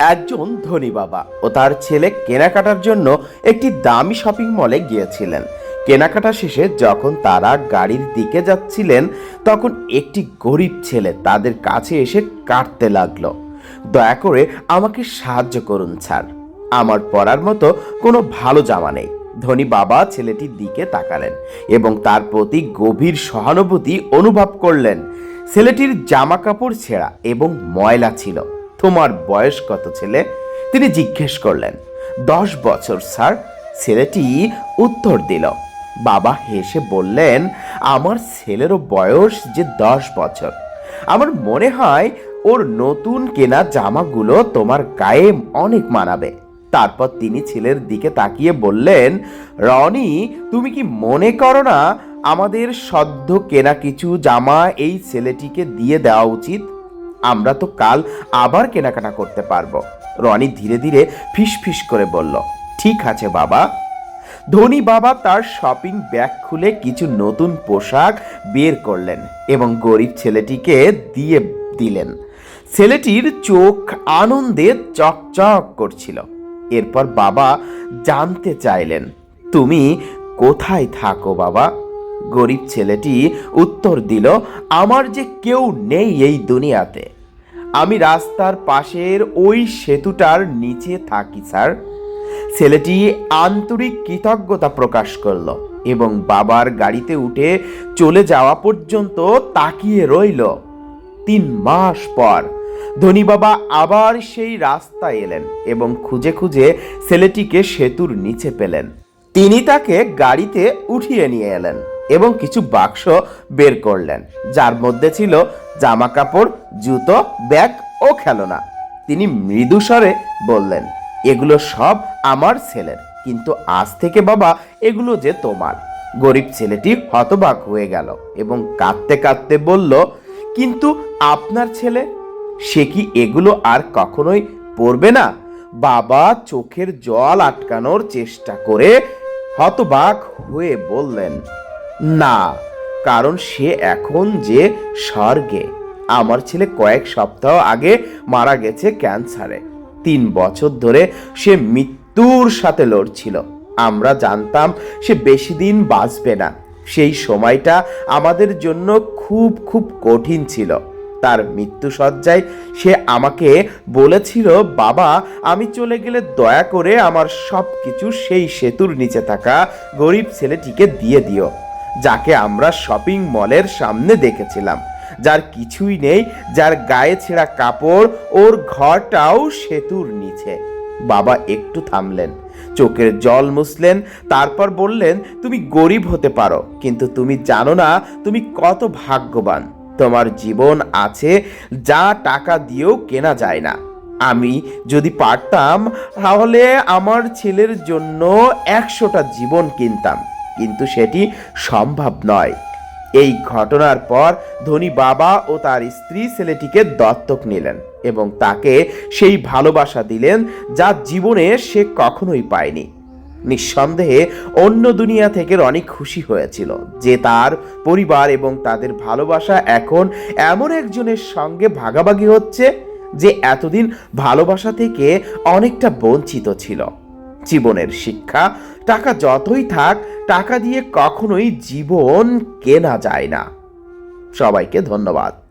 একজন ধনী বাবা ও তার ছেলে কেনাকাটার জন্য একটি দামি শপিং মলে গিয়েছিলেন। কেনাকাটা শেষে যখন তারা গাড়ির দিকে যাচ্ছিলেন, তখন একটি গরিব ছেলে তাদের কাছে এসে কাটতে লাগল। দয়া করে আমাকে সাহায্য করুন, স্যার। আমার পরার মতো কোনো ভালো জামা নেই। ধনী বাবা ছেলেটির দিকে তাকালেন এবং তার প্রতি গভীর সহানুভূতি অনুভব করলেন। ছেলেটির জামা কাপড় ছেঁড়া এবং ময়লা ছিল। তোমার বয়স কত ছেলে? তিনি জিজ্ঞেস করলেন, দশ বছর, স্যার। ছেলেটি উত্তর দিল, বাবা হেসে বললেন, আমার ছেলেরও বয়স যে দশ বছর। আমার মনে হয় ওর নতুন কেনা জামাগুলো তোমার গায়ে অনেক মানাবে। তারপর তিনি ছেলের দিকে তাকিয়ে বললেন, রনি, তুমি কি মনে করো না আমাদের সদ্য কেনা কিছু জামা এই ছেলেটিকে দিয়ে দেওয়া উচিত? আমরা তো কাল আবার কেনাকাটা করতে পারব। রনি ধীরে ধীরে ফিস ফিস করে বলল, ঠিক আছে বাবা। ধনী বাবা তার শপিং ব্যাগ খুলে কিছু নতুন পোশাক বের করলেন এবং গরিব ছেলেটিকে দিয়ে দিলেন। ছেলেটির চোখ আনন্দে চকচক করছিল। এরপর বাবা জানতে চাইলেন, তুমি কোথায় থাকো বাবা? গরিব ছেলেটি উত্তর দিল, আমার যে কেউ নেই এই দুনিয়াতে। আমি রাস্তার পাশের ওই সেতুটার নিচে থাকি, স্যার। ছেলেটি আন্তরিক কৃতজ্ঞতা প্রকাশ করল এবং বাবার গাড়িতে উঠে চলে যাওয়া পর্যন্ত তাকিয়ে রইল। তিন মাস পর ধনী বাবা আবার সেই রাস্তায় এলেন এবং খুঁজে খুঁজে ছেলেটিকে সেতুর নিচে পেলেন। তিনি তাকে গাড়িতে উঠিয়ে নিয়ে এলেন। এবং কিছু বাক্স বের করলেন, যার মধ্যে ছিল জামা কাপড় জুতো, ব্যাগ ও খেলনা। তিনি মৃদু স্বরে বললেন, এগুলো সব আমার ছেলের, কিন্তু আজ থেকে বাবা, এগুলো যে তোমার। গরিব ছেলেটি হতবাক হয়ে গেল এবং কাঁদতে কাঁদতে বলল, কিন্তু আপনার ছেলে, সে কি এগুলো আর কখনোই পড়বে না? বাবা চোখের জল আটকানোর চেষ্টা করে হতবাক হয়ে বললেন না, কারণ সে এখন যে স্বর্গে। আমার ছেলে কয়েক সপ্তাহ আগে মারা গেছে ক্যান্সারে। তিন বছর ধরে সে মৃত্যুর সাথে লড়ছিল। আমরা জানতাম সে বেশি দিন বাঁচবে না। সেই সময়টা আমাদের জন্য খুব খুব কঠিন ছিল। তার মৃত্যু সজ্জায় সে আমাকে বলেছিল, বাবা, আমি চলে গেলে দয়া করে আমার সব কিছু সেই সেতুর নিচে থাকা গরিব ছেলেটিকে দিয়ে দিও। যাকে আমরা শপিং মলের সামনে দেখেছিলাম। যার কিছুই নেই, যার গায়ে ছেঁড়া কাপড়, ওর ঘরটাও সেতুর নিচে। বাবা একটু থামলেন, চোখের জল মুছলেন, তারপর বললেন, তুমি গরিব হতে পারো, কিন্তু তুমি জানো না, তুমি কত ভাগ্যবান। তোমার জীবন আছে, যা টাকা দিয়েও কেনা যায় না। আমি যদি পারতাম, তাহলে আমার ছেলের জন্য একশোটা জীবন কিনতাম। কিন্তু সেটি সম্ভব নয়। এই ঘটনার পর ধনী বাবা ও তার স্ত্রী ছেলেটিকে দত্তক নিলেন এবং তাকে সেই ভালোবাসা দিলেন যা জীবনে সে কখনোই পায়নি। নিঃসন্দেহে অন্য দুনিয়া থেকে অনেক খুশি হয়েছিল যে তার পরিবার এবং তাদের ভালোবাসা এখন এমন একজনের সঙ্গে ভাগাভাগি হচ্ছে যে এতদিন ভালোবাসা থেকে অনেকটা বঞ্চিত ছিল। জীবনের শিক্ষা। টাকা যতই থাক টাকা দিয়ে কখনোই জীবন কেনা যায় না। সবাইকে ধন্যবাদ।